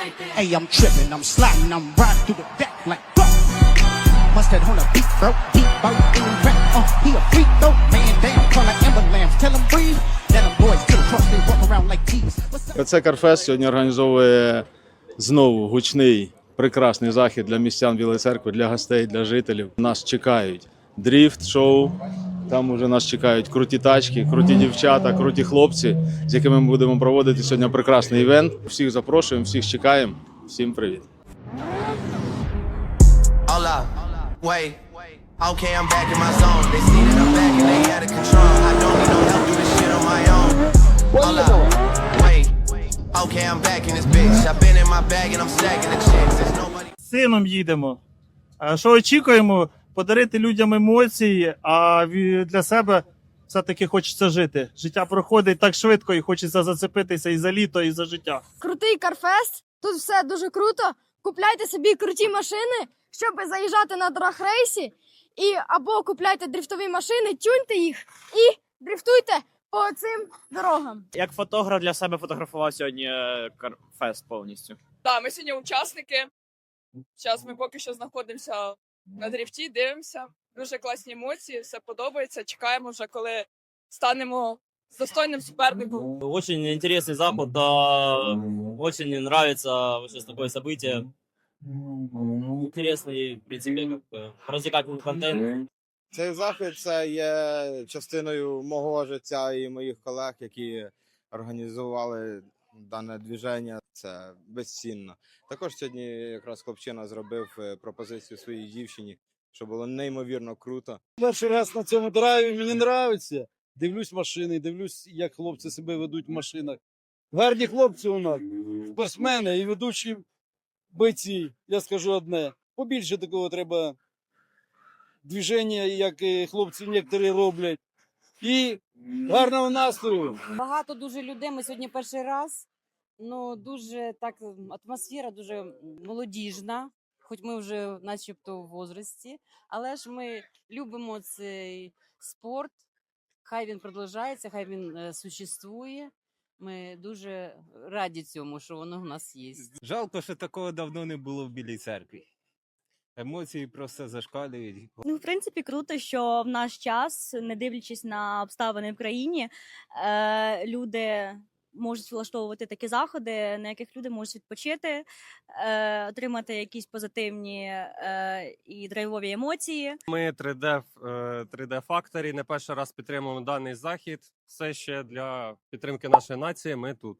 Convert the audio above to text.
Hey, I'm tripping, I'm sliding, I'm riding through the back like fuck. Mustard on a beat, bro, deep boat in back. Uh, he a freak though, man down, call like ambulance. Tell him breathe. Let them boys to the cross, they walk around like thieves. КЦ Карфест сьогодні організовує знову гучний, прекрасний захід для містян Білої церкви, для гостей, для жителів. Нас чекають дріфт, шоу. Там уже нас чекають круті тачки, круті дівчата, круті хлопці, з якими ми будемо проводити сьогодні прекрасний івент. Всіх запрошуємо, всіх чекаємо. Всім привіт. Hold up, wait. Okay, I'm back in my zone. They see that I'm back and they out of control. I don't need no help, do this shit on my own. Hold up, wait. Okay, I'm back in this bitch. I've been in my bag and I'm stacking the chicks. There's nobody. З сином їдемо. А що очікуємо? Подарити людям емоції, а для себе все-таки хочеться жити. Життя проходить так швидко і хочеться зацепитися і за літо, і за життя. крутий карфест. Тут все дуже круто. Купляйте собі круті машини, щоб заїжджати на драгрейсі, і або купляйте дрифтові машини, тюньте їх і дрифтуйте по цим дорогам. як фотограф для себе фотографував сьогодні е, кар- повністю. Так, ми сьогодні учасники. Зараз ми поки що знаходимося на дрифті, дивимося. Дуже класні емоції, все подобається. Чекаємо вже, коли станемо з достойним суперником. Очень интересный заход, да, очень нравится вообще такое событие. Интересный, в принципе, как бы, развлекательный контент. Цей захід це є частиною мого життя і моїх колег, які організували дане движення. Це безцінно. Також сьогодні якраз хлопчина зробив е, пропозицію своїй дівчині, що було неймовірно круто. перший раз на цьому драйві мені подобається. Дивлюсь машини, дивлюсь, як хлопці себе ведуть в машинах. Гарні хлопці у нас, спортсмени і ведучі бойці. Я скажу одне: побільше такого треба движення, як хлопці некоторі роблять. І гарного настрою. Багато дуже людей. Ми сьогодні перший раз. Ну дуже так атмосфера дуже молодіжна, хоч ми вже начебто в возрасті, але ж ми любимо цей спорт. Хай він продовжується, хай він е, существує. Ми дуже раді цьому, що воно в нас є. Жалко, що такого давно не було в Білій церкві. Емоції просто зашкалюють. Ну, в принципі, круто, що в наш час, не дивлячись на обставини в країні, е, люди можуть влаштовувати такі заходи, на яких люди можуть відпочити, е, отримати якісь позитивні е, і драйвові емоції. Ми 3D, в, е, 3D Factory не перший раз підтримуємо даний захід. Все ще для підтримки нашої нації. Ми тут.